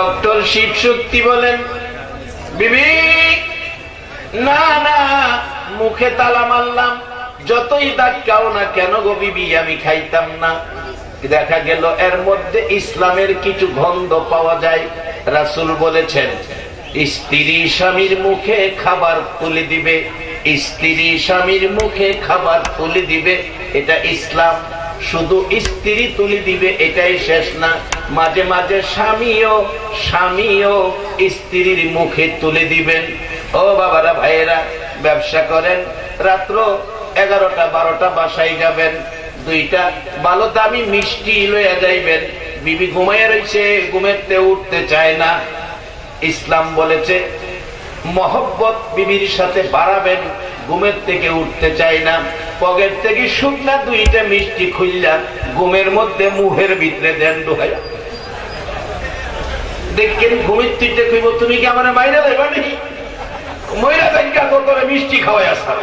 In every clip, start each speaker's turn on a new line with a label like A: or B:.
A: Doctor Shiva শক্তি বলেন বিবি না না, মুখে তালা মারলাম, যতই ডাক্তাও না কেন গো বিবি, আমি খাইতাম না। দেখা গেল এর মধ্যে ইসলামের কিছু গন্ধ পাওয়া যায়। রাসূল বলেছেন, স্ত্রী স্বামীর মুখে খাবার তুলে দিবে, স্ত্রী স্বামীর মুখে খাবার তুলে দিবে, এটা ইসলাম। শুধু স্ত্রী তুলে দিবে, এটাই শেষ না। মাঝে মাঝে স্বামীও স্বামীও স্ত্রীর মুখে তুলে দিবেন। ও বাবারা, ভাইয়েরা, ব্যবসা করেন, রাত্র এগারোটা, বারোটা বাসায় যাবেন, দুইটা ভালো দামি মিষ্টি লইয়া যাইবেন। বিবি ঘুমাইয়া রয়েছে ঘুমেতে উঠতে চায় না। ইসলাম বলেছে, মহব্বত বিবির সাথে বাড়াবেন, ঘুমের থেকে উঠতে চায় না। পকেট থেকে শুকনা দুইটা মিষ্টি খুললা ঘুমের মধ্যে মুহের ভিতরে দেন ডুহাই দেখেন ঘুমের তুইতে কইব, তুমি কি আমার বাইরে দেবা নাকি? মহিলা করে মিষ্টি খাওয়াই আসা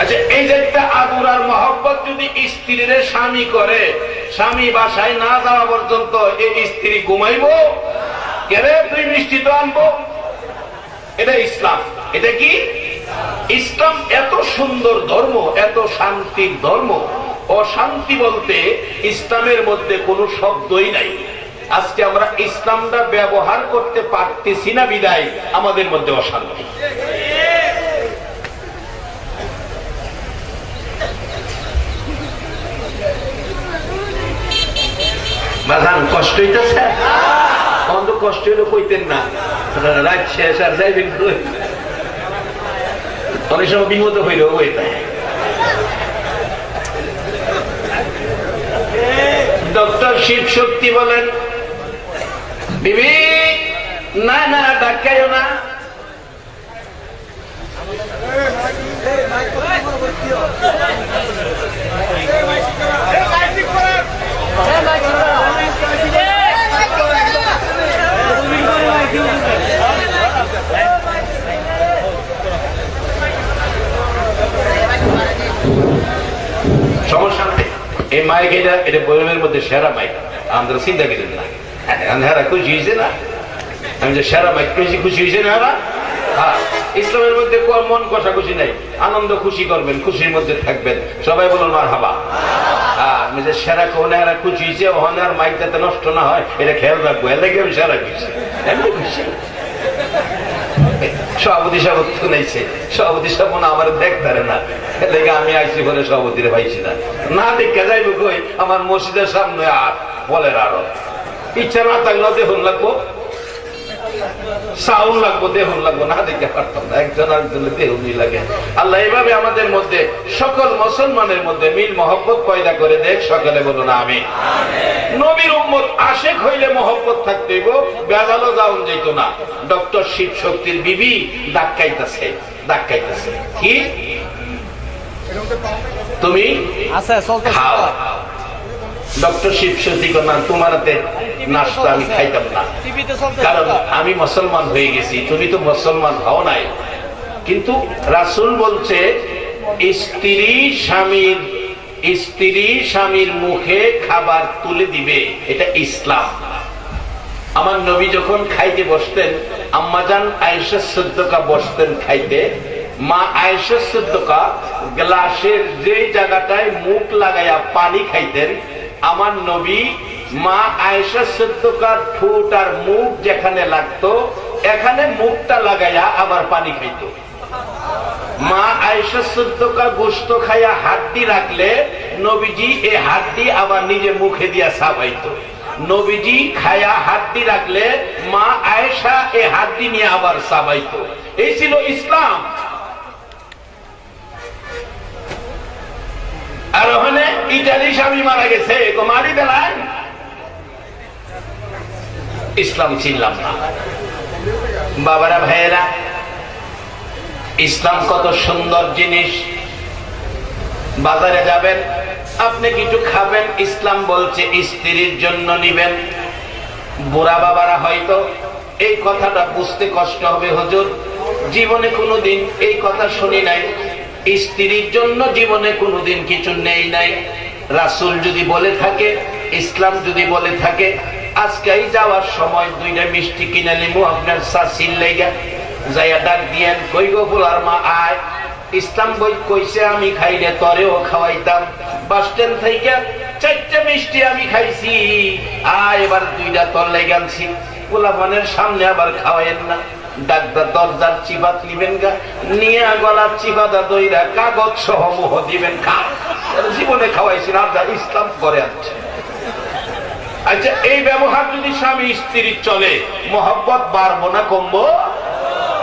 A: আচ্ছা এই যে একটা আদুর আর মহব্বত যদি স্ত্রীর স্বামী করে, স্বামী বাসায় না যাওয়া পর্যন্ত এই স্ত্রী ঘুমাইবো? কেরে? তুই মিষ্টি তো আনব। এটা ইসলাম। এটা কি? ইসলাম এত সুন্দর ধর্ম, এত শান্তির ধর্ম। অশান্তি বলতে ইসলামের মধ্যে কোনো শব্দই নাই। আজকে আমরা ইসলামটা ব্যবহার করতে পারতেছি না বিদায়, আমাদের মধ্যে অশান্তি। বাজান কষ্ট হইতেছে? কষ্ট হইলে কইতেন না। রাত শেষ আর যাইবেন? অনেক সময় বিমত হইলেও হইতে ডক্টর শিব শক্তি বলেন বিবি না না ডাকাইও না। সমস্যা নেই। এই মাইক এটা এটা মধ্যে সেরা মাইক। আমাদের চিন্তা না। খুশি হয়েছে না? আমি যে সেরা মাইক পেয়েছি, খুশি হয়েছে না? হ্যাঁ ইসলামের মধ্যে মন কষাকষি নাই। আনন্দ খুশি করবেন, খুশির মধ্যে থাকবেন। সবাই বলুন মার হাবা হ্যাঁ আমি যে সেরা কোনে এরা খুশি হয়েছে, ওখানে আর মাইক যাতে নষ্ট না হয়। এটা খেয়াল রাখব। এর আমি সেরা খুশি খুশি। সভাপতি সাহেব শুনেছে। সভাপতি সাহেব মনে আমার দেখ ধরে না। লেগে আমি আইসি বলে সভাপতিরে পাইছি না। না দেখে যাইব কই, আমার মসজিদের সামনে আর বলের আরও ইচ্ছা না থাকলেও দেখুন লাগবো। সাউন্ড লাগবো, দেহন লাগবো, না দেখে পারতাম না। একজন আরেকজনের দেহ লাগে। আল্লাহ এইভাবে আমাদের মধ্যে সকল মুসলমানের মধ্যে মিল মহব্বত পয়দা করে দেখ সকালে বলুন আমি। নবীর উম্মত আশেক হইলে মহব্বত থাকতে হইব বেজালো যাওন যেত না। ডক্টর শিব শক্তির বিবি ডাক্কাইতেছে ডাক্কাইতেছে কি? তুমি? খাও ডক্টর শিব শক্তি না তোমার হাতে নাস্তা আমি খাইতাম না। কারণ আমি মুসলমান হয়ে গেছি তুমি তো মুসলমান হও নাই। কিন্তু রাসুল বলছে স্ত্রী স্বামীর স্ত্রী স্বামীর মুখে খাবার তুলে দিবে, এটা ইসলাম। আমার নবী যখন খাইতে বসতেন আয়েশা সদ্যকা বসতেন খাইতে, মা আয়েশা সদ্যকা গ্লাসের যে জায়গাটায় মুখ লাগাইয়া পানি খাইতেন, আমার নবী মা আয়েশা সদ্যকার ঠোঁট আর মুখ যেখানে লাগতো, এখানে মুখটা লাগাইয়া আবার পানি খাইতো। মা আয়েশা সদ্যকা গোস্ত খাইয়া হাড্ডি রাখলে নবীজি এই হাড্ডি আবার নিজে মুখে দিয়া সাবাইতো। নবীজি খায়া হাড্ডি রাখলে মা আয়েশা এই হাড্ডি নিয়ে আবার সাবাইতো। এই ছিল ইসলাম। আর ওখানে ইটালি স্বামী মারা গেছে মারি দেলান ইসলাম চিনলাম না। বাবারা, ভাইয়েরা ইসলাম কত সুন্দর জিনিস। বাজারে যাবেন, আপনি কিছু খাবেন, ইসলাম বলছে স্ত্রীর জন্য নিবেন। বুড়া বাবারা হয়তো এই কথাটা বুঝতে কষ্ট হবে, হুজুর। জীবনে কোনোদিন এই কথা শুনি নাই। স্ত্রীর জন্য জীবনে কোনোদিন কিছু নেই নাই। রাসূল যদি বলে থাকে, ইসলাম যদি বলে থাকে, আজকেই যাওয়ার সময় দুইটা মিষ্টি কিনে নিবো আপনার শাশির লেগা। আমি খাইলে তরেও খাওয়াইতাম। বাস স্ট্যান্ড থেকে মিষ্টি আমি খাইছি। আয়, এবার দুইটা সামনে আবার না। জীবনে খাওয়াইছেন আপনার ইসলাম করে আছে আচ্ছা এই ব্যবহার যদি স্বামী স্ত্রীর চলে, মহব্বত বাড়বো না কমবো?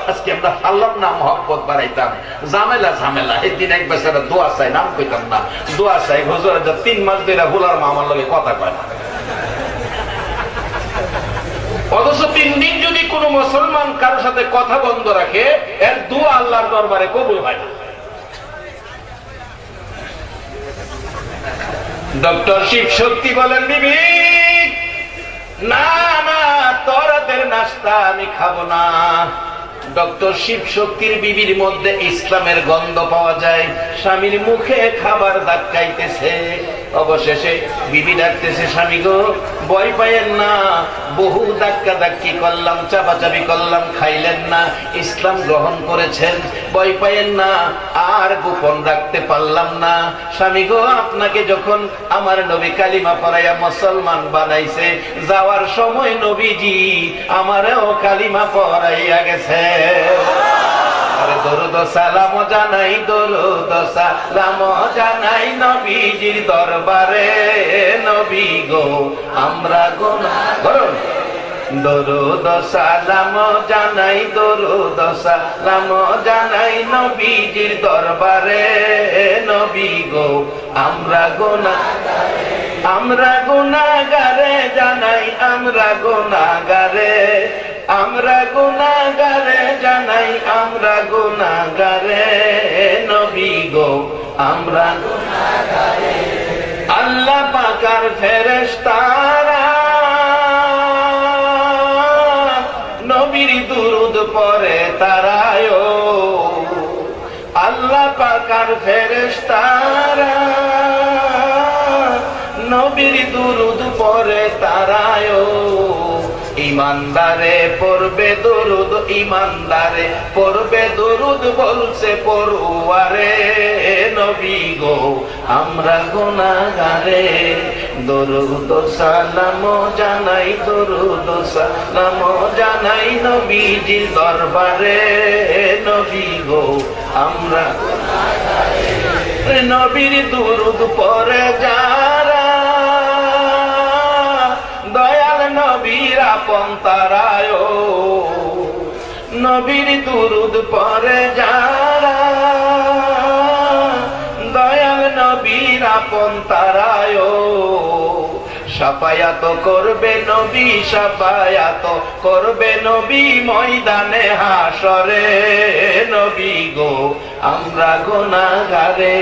A: আজকে আমরা পারলাম না, মহব্বত বাড়াইতাম। ঝামেলা ঝামেলা। একদিন এক বেচারা দোয়া চাই, নাম কইতাম না। দোয়া চাই, হুজুর তিন মাস ধরে হুলার মা আমার লগে কথা কয় না। অথচ তিন দিন যদি কোন মুসলমান কারোর সাথে কথা বন্ধ রাখে, এর দোয়া আল্লাহর দরবারে কবুল হয় না। ডক্টর শিব শক্তি বলেন, বিবি, না না তোরাদের নাস্তা আমি খাব না। ডক্টর শিব শক্তির বিবির মধ্যে ইসলামের গন্ধ পাওয়া যায়। স্বামীর মুখে খাবার দাগ খাইতেছে। অবশেষে বিবি ডাকতেছে, স্বামী গো ভয় পাইয়েন না। বহু ধাক্কা ধাক্কি করলাম, চাপাচাপি করলাম, খাইলেন না। ইসলাম গ্রহণ করেছেন, ভয় পাইয়েন না। আর গোপন রাখতে পারলাম না। স্বামী গো, আপনাকে যখন আমার নবী কালিমা পড়াইয়া মুসলমান বানাইছে, যাওয়ার সময় নবীজি আমারও কালিমা পড়াইয়া গেছে। জানাই জানাই দরবারে। নবী গো, আমরা গোনা ধরুন দরুদ সালাম জানাই, দরুদ সালাম জানাই নবীজির দরবারে। নবী গো, আমরা গোনা আমরা গুনাগারে জানাই, আমরা গুনাগারে আমরা গুনাগারে জানাই, আমরা গুনাগারে নবী গো, আমরা আল্লাহ পাকার ফেরেশতারা নবীর দুরুদ পরে তারায় আল্লাহ পাকার ফেরেশতারা নবীর দুরুদ পরে তারায় ইমানদারে পড়বে দরুদ, ইমানদারে পড়বে দরুদ বলছে পড়ুয়ারে, নবী গো, আমরা গুনাগারে দরুদ সালাম জানাই, দরুদ সালাম জানাই নবীজির দরবারে। নবী গো, আমরা নবীর দুরুদ পরে যারা নবীর আপন তারায় নবীর দুরুদ পরে যারা, দয়াল নবীর আপন তারায় সাপায়াত করবে নবী সাপায়াত করবে নবী ময়দানে হাসরে নবী গো, আমরা গোনাগারে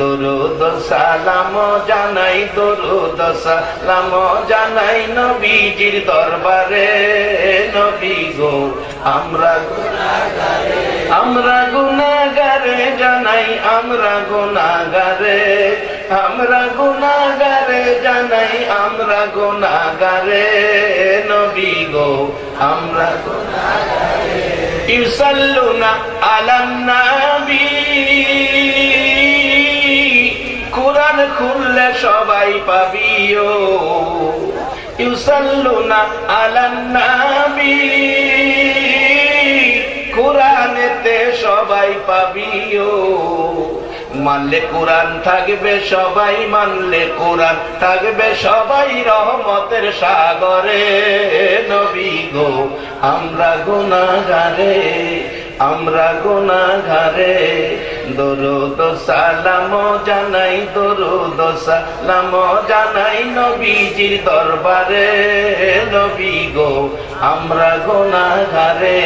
A: দরুদ সালাম জানাই, দরুদ সালাম জানাই নবীজির দরবারে। নবী গো, আমরা আমরা গুনাহগারে জানাই, আমরা গুনাহগারে। আমরা গুনাহগারে জানাই, আমরা গুনাহগারে। নবী গো, আমরা গুনাহগারে। ইউসাল্লুনা আলান নাবী। খুললে সবাই পাবিও। ইউসাল্লুনা আলান নাবী। কোরআনেতে সবাই পাবিও। মানলে কোরআন থাকবে, সবাই মানলে কোরআন থাকবে, সবাই রহমতের সাগরে। নবী গো, আমরা গুনাগারে আমরা গুনাগারে দরুদ সালাম জানাই, দরুদ সালাম জানাই নবীজির দরবারে। নবী গো, আমরা গুনাগারে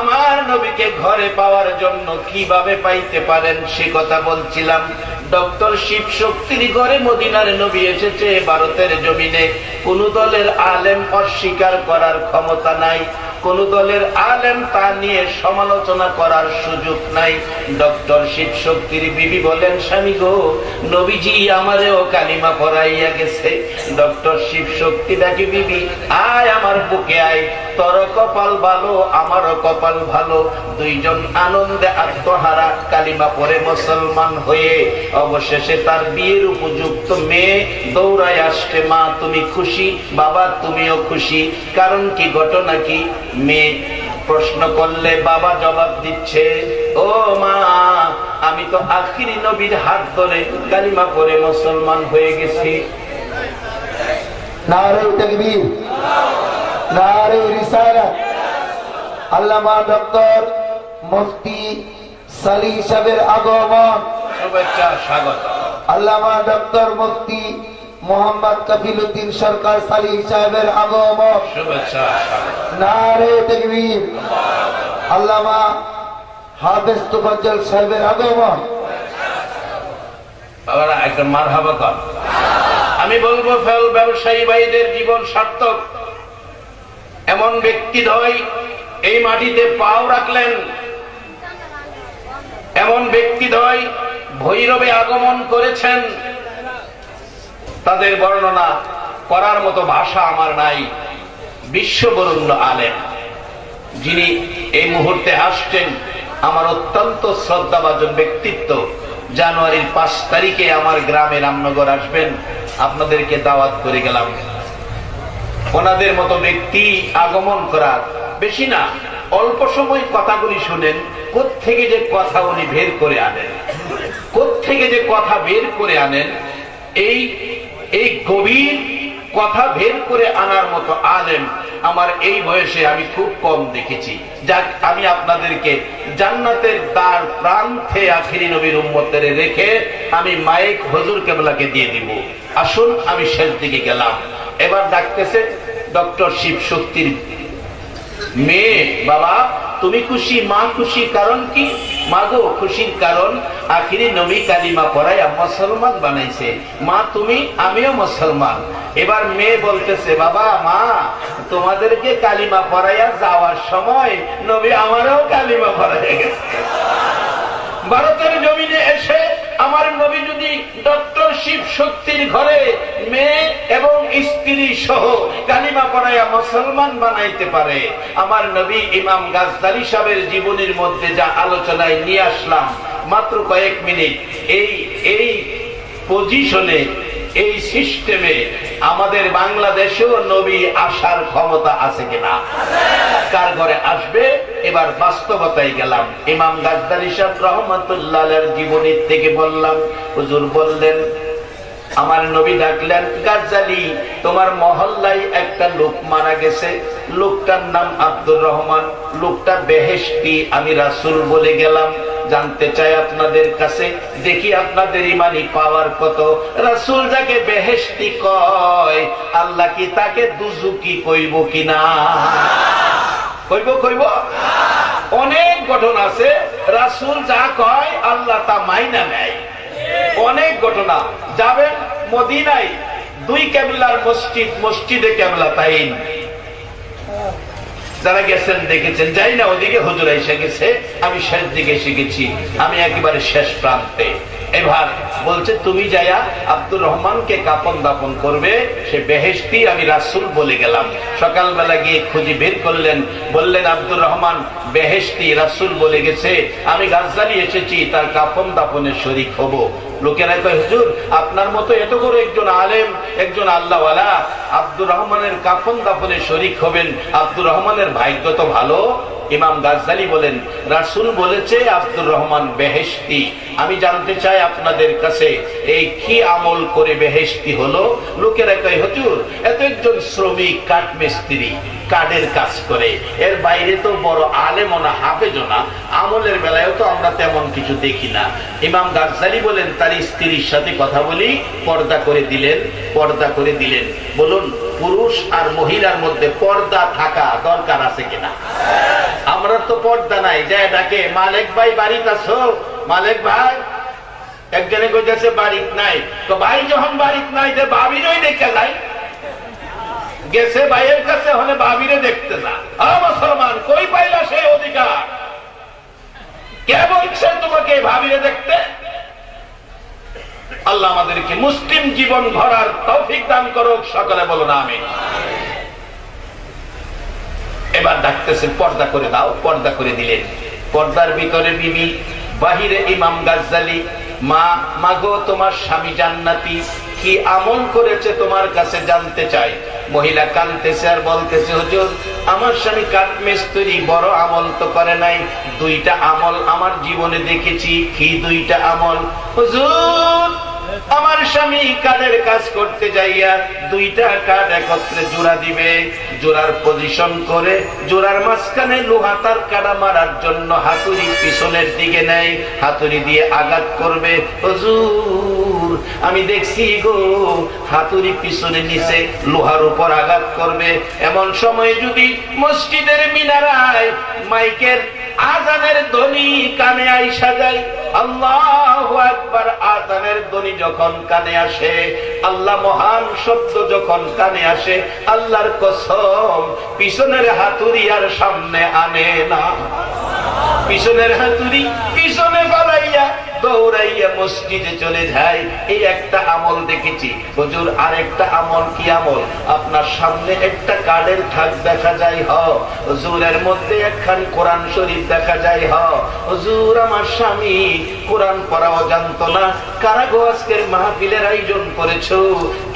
A: আমার নবীকে ঘরে পাওয়ার জন্য কীভাবে পাইতে পারেন সে কথা বলছিলাম। ডক্টর শিব শক্তির ঘরে মদিনার নবী এসেছে, ভারতের জমিনে। কোন দলের আলেম অস্বীকার করার ক্ষমতা নাই। কোন দলের আলেম তা নিয়ে সমালোচনা করার সুযোগ নাই। ডক্টর শিব শক্তির বিবি বলেন, স্বামী গো, নবীজি আমারেও কালিমা পড়াইয়া গেছে। ডক্টর শিব শক্তি ডাকি বিবি? আয় আমার বুকে, আয়। তোর কপাল ভালো, আমারও কপাল ভালো। দুইজন আনন্দে আত্মহারা, কালিমা পরে মুসলমান হয়ে অবশেষে তার বিয়ের উপযুক্ত মেয়ে দৌড়ায় আসছে। মা, তুমি খুশি? বাবা, তুমিও খুশি? কারণ কি, ঘটনা কি? মেয়ে প্রশ্ন করলে বাবা জবাব দিচ্ছে ও মা আমি তো আখিরি নবীর হাত ধরে কালিমা পরে মুসলমান হয়ে গেছি।
B: আল্লামা ডক্টর মুফতি সালি সাহেবের আগমন।
A: শুভেচ্ছা স্বাগত।
B: আল্লামা ডক্টর মুফতি মোহাম্মদ কফিলউদ্দিন সরকার সালি সাহেবের আগমন। নারে তকবীর। আল্লামা হাফেজ তুফাজ্জল সাহেবের আগমন।
A: বাবারা একটা মার হাবা কর। আমি বলব ফেল ব্যবসায়ী ভাইদের জীবন সার্থক। এমন ব্যক্তি নয় এই মাটিতে পাও রাখলেন। এমন ব্যক্তি নয় ভৈরবে আগমন করেছেন। তাদের বর্ণনা করার মতো ভাষা আমার নাই। বিশ্ববরুণ্য আলেম। যিনি এই মুহূর্তে আসছেন আমার অত্যন্ত শ্রদ্ধাভাজন ব্যক্তিত্ব। জানুয়ারির পাঁচ তারিখে আমার গ্রামে রামনগর আসবেন। আপনাদেরকে দাওয়াত করে গেলাম। ওনাদের মতো ব্যক্তি আগমন করার। বেশি না, অল্প সময় কথাগুলি শুনেন থেকে যে কথা উনি বের করে আনেন। থেকে যে কথা বের করে আনেন, এই এই গভীর কথা বের করে আনার মতো আলেম আমার এই বয়সে আমি খুব কম দেখেছি। যাক, আমি আপনাদেরকে জান্নাতের দ্বার প্রান্তে আখিরি নবীর উম্মতের রেখে আমি মাইক হজুর কেবলাকে দিয়ে দিব। আসুন, আমি শেষ দিকে গেলাম। এবার ডাকতেছে ডক্টর শিব শক্তির মেয়ে, বাবা, তুমি খুশি, মা খুশি, কারণ কি? মাগো খুশির কারণ, আখিরি নবী কালিমা পড়াইয়া মুসলমান বানাইছে। মা, তুমি, আমিও মুসলমান। এবার মেয়ে বলতেছে, বাবা, মা, তোমাদেরকে কালিমা পড়াইয়া যাওয়ার সময় নবী আমারও কালিমা পড়াইয়া গেছে। ভারতের জমিনে এসে আমার নবী যদি ডক্টর শিব শক্তির ঘরে মেয়ে এবং স্ত্রী সহ কালিমা পড়াইয়া মুসলমান বানাইতে পারে, আমার নবী ইমাম গাজদারি সাহেবের জীবনের মধ্যে যা আলোচনায় নিয়ে আসলাম, মাত্র কয়েক মিনিট, এই এই পজিশনে এই সিস্টেমে আমাদের বাংলাদেশেও নবী আসার ক্ষমতা আছে কিনা? কার ঘরে আসবে? এবার বাস্তবতায় গেলাম। ইমাম গাজদারি সাহেব রহমতুল্লাহ জীবনীর থেকে বললাম, হুজুর বললেন, আমার নবী ডাকলেন, গাজ্জালি, তোমার মহল্লায় একটা লোক মারা গেছে। লোকটার নাম আব্দুর রহমান, লোকটা বেহেশতি, আমি রাসুল বলে গেলাম। জানতে চাই আপনাদের কাছে, দেখি আপনাদের ইমানি পাওয়ার কত। রাসুল যাকে বেহেশতি কয়, আল্লাহ কি তাকে দুজুকি কইব কিনা? কইব কইব? অনেক গঠন আছে, রাসুল যা কয়, আল্লাহ তা মাইনা নেয়। অনেক ঘটনা। যাবেন মদিনায়, দুই ক্যাবলার মসজিদ, মসজিদে ক্যাবলা তাইন যারা গেছেন, দেখেছেন, যাই না, ওদিকে হুজুর এসে গেছে, আমি শেষ দিকে এসে গেছি, আমি একেবারে শেষ প্রান্তে। এবার বলছে, তুমি যাইয়া আব্দুর রহমানকে কাপন দাপন করবে। সে বেহেস্তি আমি রাসুল বলে গেলাম। সকালবেলা গিয়ে খুঁজি বের করলেন। বললেন, আব্দুর রহমান বেহেস্তি রাসুল বলে গেছে, আমি গাছদানি এসেছি, তার কাপন দাপনের শরিক হব। লোকেরা কয়, হুজুর, আপনার মতো এত বড় একজন আলেম, একজন আল্লাহওয়ালা, আব্দুর রহমানের কাফন দাফনে শরিক হবেন। আব্দুর রহমানের ভাগ্য তো ভালো। ইমাম গাজালি বলেন, রাসুল বলেছে, আব্দুর রহমান বেহেস্তি আমি জানতে চাই আপনাদের কাছে, এই কি আমল করে বেহেস্তি হলো? লোকেরা কয়, হজুর, এত একজন শ্রমিক কাঠ কাঠের কাজ করে। এর বাইরে তো বড় আলেম না হাফেজ না, আমলের বেলায়ও তো আমরা তেমন কিছু দেখি না। ইমাম গাজ্জালি বলেন, তার স্ত্রীর সাথে কথা বলি, পর্দা করে দিলেন, পর্দা করে দিলেন। বলুন, পুরুষ আর মহিলার মধ্যে পর্দা থাকা দরকার আছে কিনা? আমরা তো পর্দা নাই, যায় ডাকে, মালিক ভাই, বাড়িতে আছো? মালিক ভাই, একজনে কইতেছে, বাড়িত নাই। তো ভাই, যখন বাড়িত নাই যে ভাবিরই দেখে যায় গেছে বাইয়ের কাছে হলে বাবিরে দেখতে না আ মুসলমান, কই পাইলা সে অধিকার? কে বলছে তোমাকে ভাবিরে দেখতে? আল্লাহ আমাদেরকে মুসলিম জীবন ভরার তৌফিক দান করুক বলো না আমি এবার ডাকতেছে, পর্দা করে দাও, পর্দা করে দিলেন পর্দার ভিতরে বিবি, বাহিরে ইমাম গাজ্জালি, মা, মাগো, তোমার স্বামী জান্নাতি, কি আমল করেছে তোমার কাছে জানতে চাই। মহিলা কানতেছে আর বলতেছে, হুজুর, আমার স্বামী কাঠ মিস্ত্রি বড় আমল তো করে নাই। দুইটা আমল আমার জীবনে দেখেছি, কি দুইটা আমল? হুজুর, আমার স্বামী কাঠের কাজ করতে যাইয়া দুইটা কাঠ একত্রে জোড়া দিবে। জোড়ার পজিশন করে, জোড়ার মাঝখানে লোহা তার কাটা মারার জন্য হাতুড়ি পিছনের দিকে নেয়। হাতুড়ি দিয়ে আঘাত করবে। হুজুর আমি দেখছি গো, হাতুড়ি পিছনে নিচে লোহার উপর আঘাত করবে। এমন সময় যদি মসজিদের মিনারায় মাইকের আজানের ধ্বনি কানে আইসা যায়, আল্লাহ একবার আজানের ধ্বনি যখন কানে আসে, আল্লাহ মহান শব্দ যখন কানে আসে, আল্লাহর কসম, পিছনের হাতুড়ি আর সামনে আনে না। পিছনের হাতুড়ি পিছনে পালাইয়া দৌড়াইয়া মসজিদে চলে যায়। এই একটা আমল দেখেছি। হুজুর, আরেকটা আমল কি আমল? আপনার সামনে একটা কার্ডের থাক দেখা যায় হুজুরের মধ্যে একখান কোরআন শরীফ দেখা যায় হুজুর, আমার স্বামী, কোরআন পড়াও জানতো না। কারা গো আজকের মাহফিলের আয়োজন করেছ?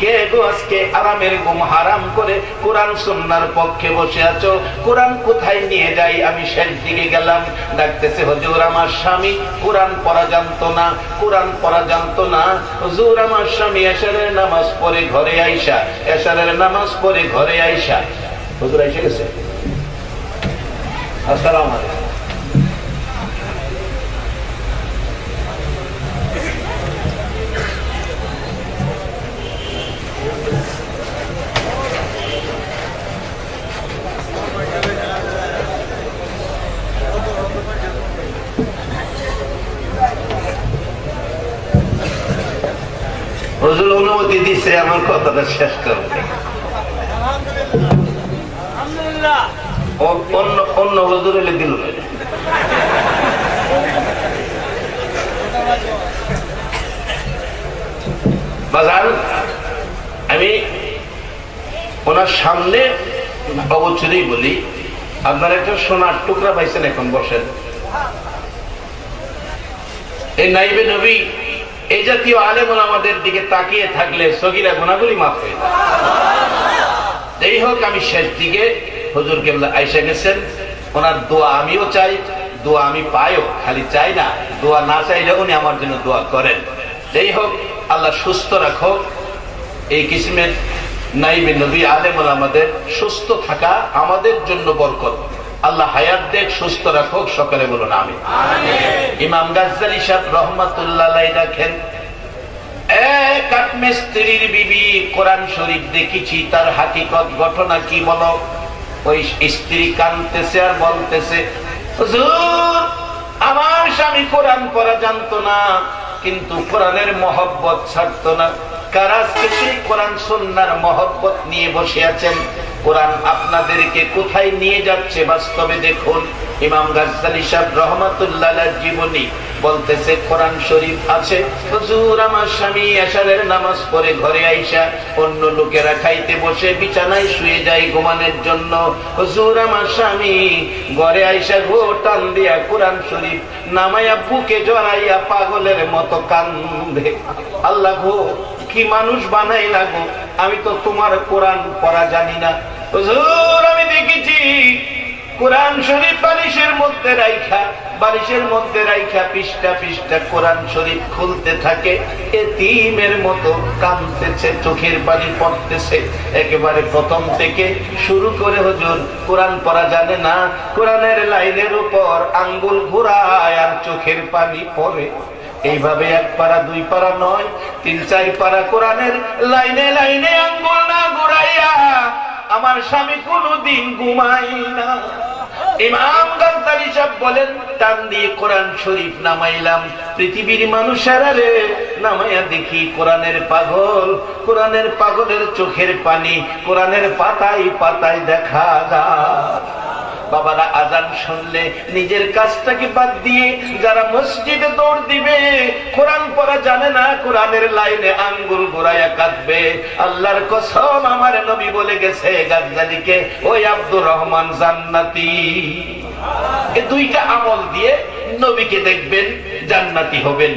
A: কে গো আজকে আরামের ঘুম হারাম করে কোরআন সুন্নার পক্ষে বসে আছো? কোরআন কোথায় নিয়ে যাই? আমি শেষ দিকে গেলাম। ডাকতেছে, হুজুর, আমার স্বামী কোরআন পড়া জানতো না, কোরআন পড়া জানতো না। হুজুর, আমার স্বামী এশারের নামাজ পড়ে ঘরে আইসা, এশারের নামাজ পড়ে ঘরে আইসা। হুজুর আইসা গেছে? আসসালামু আলাইকুম। হুজুর অনুমতি দিচ্ছে আমার কথাটা শেষ করবে অন্য অন্য হুজুর এলে দিল বাজার আমি ওনার সামনে অবচরেই বলি আপনার একটা সোনার টুকরা পাইছেন এখন বসেন। এই নাইবে নবী এই জাতীয় আলেমন আমাদের দিকে তাকিয়ে থাকলে সগিরা গুণাগুলি মাফ হয়ে যায়। এই হোক, আমি শেষ দিকে হজুর কেবলা আইসা গেছেন। ওনার দোয়া আমিও চাই, দোয়া আমি পাইও, খালি চাই না, দোয়া না চাইলে উনি আমার জন্য দোয়া করেন। এই হোক, আল্লাহ সুস্থ রাখো। এই কিসিমের নাইবে নবী আলেমুল আমাদের সুস্থ থাকা আমাদের জন্য বরকত। আল্লাহ হায়াত দেখ সুস্থ রাখো সকালে বলুন আমি ইমাম গাজ্জালি সাহেব রহমাতুল্লাহ দেখেন এক বিবি কোরআন শরীফ দেখেছি তার হাকিকত ঘটনা কি বলো? ওই স্ত্রী কানতেছে আর বলতেছে হুজুর আমার স্বামী কোরআন পড়া জানতো না কিন্তু কোরআনের মহব্বত ছাড়তো না। কার সেই কোরআন সন্ন্যার মহব্বত নিয়ে বসে আছেন? কোরআন আপনাদেরকে কোথায় নিয়ে যাচ্ছে? বাস্তবে দেখুন, ইমাম গাজ্জালি সাহেব রহমাতুল্লাহ জীবনী বলতেছে, কোরআন শরীফ আছে। হুজুর, আমার স্বামী এশারের নামাজ পড়ে ঘরে আইসা অন্য লোকেরা খাইতে বসে, বিছানায় শুয়ে যায় ঘুমানোর জন্য। হুজুর, আমার স্বামী ঘরে আইসা গো, টান দিয়া কোরআন শরীফ নামাইয়া বুকে জড়াইয়া পাগলের মতো কান্দে। আল্লাহ কি মানুষ বানাই না গো আমি তো তোমার কোরআন পড়া জানি না। আমি দেখেছি কোরআন শরীফ বালিশের মধ্যে রাইখা, বালিশের মধ্যে রাইখা পৃষ্ঠা পৃষ্ঠা কোরআন শরীফ খুলতে থাকে। এতিমের মতো কামতেছে চোখের পানি পড়তেছে। একেবারে প্রথম থেকে শুরু করে হুজুর, কোরআন পড়া জানে না। কোরআনের লাইনের উপর আঙ্গুল ঘুরায় আর চোখের পানি পড়ে। এইভাবে এক পারা দুই পারা নয়, তিন, চার পারা কোরআনের লাইনে লাইনে আঙ্গুল না ঘুরাইয়া আমার স্বামী কোনদিন ঘুমাই না। ইমাম বলেন, টান দিয়ে কোরআন শরীফ নামাইলাম, পৃথিবীর মানুষেরা রে নামাইয়া দেখি কোরআনের পাগল, কোরআনের পাগলের চোখের পানি, কোরআনের পাতায় পাতায় দেখা যায়। বাবারা আজান শুনলে নিজের কাজটাকে বাদ দিয়ে যারা মসজিদে দৌড় দিবে, কোরআন পড়া জানে না, কোরআনের লাইনে আঙ্গুল ঘোরাইয়া কাঁদবে। আল্লাহর কসম আমার নবী বলে গেছে, গাজ্জালিকে, ওই আব্দুর রহমান জান্নাতি। এই দুইটা আমল দিয়ে নবীকে দেখবেন জান্নাতি হবেন।